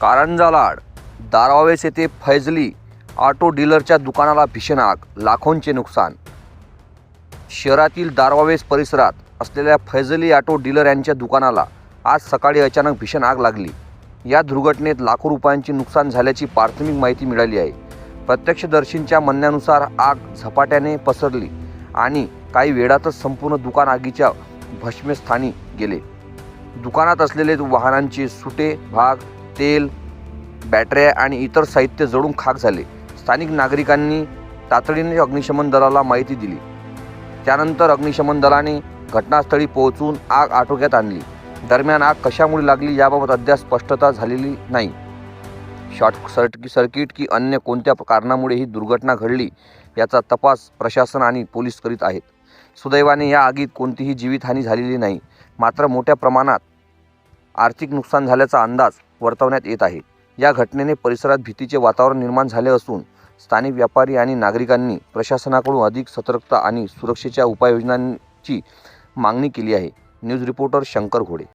कारंजा लाड दारवावेस येथे फैजली ऑटो डीलरच्या दुकानाला भीषण आग लाखोंचे नुकसान. शहरातील दारवावेस परिसरात असलेल्या फैजली ऑटो डीलर यांच्या दुकानाला आज सकाळी अचानक भीषण आग लागली. या दुर्घटनेत लाखो रुपयांचे नुकसान झाल्याची प्राथमिक माहिती मिळाली आहे. प्रत्यक्षदर्शींच्या म्हणण्यानुसार आग झपाट्याने पसरली आणि काही वेळातच संपूर्ण दुकान आगीच्या भस्मस्थानी गेले. दुकानात असलेले वाहनांचे सुटे भाग तेल बॅटऱ्या आणि इतर साहित्य जळून खाक झाले. स्थानिक नागरिकांनी तातडीने अग्निशमन दलाला माहिती दिली. त्यानंतर अग्निशमन दलाने घटनास्थळी पोहोचून आग आटोक्यात आणली. दरम्यान आग कशामुळे लागली याबाबत अद्याप स्पष्टता झालेली नाही. शॉर्ट सर्ट सर्किट की अन्य कोणत्या कारणामुळे ही दुर्घटना घडली याचा तपास प्रशासन आणि पोलीस करीत आहेत. सुदैवाने या आगीत कोणतीही जीवितहानी झालेली नाही. मात्र मोठ्या प्रमाणात आर्थिक नुकसान झाल्याचा अंदाज वर्तवण्यात येत आहे. या घटनेने परिसरात भीतीचे वातावरण निर्माण झाले असून स्थानिक व्यापारी आणि नागरिकांनी प्रशासनाकडून अधिक सतर्कता आणि सुरक्षेच्या उपाययोजनांची मागणी केली आहे. न्यूज रिपोर्टर शंकर घोडे.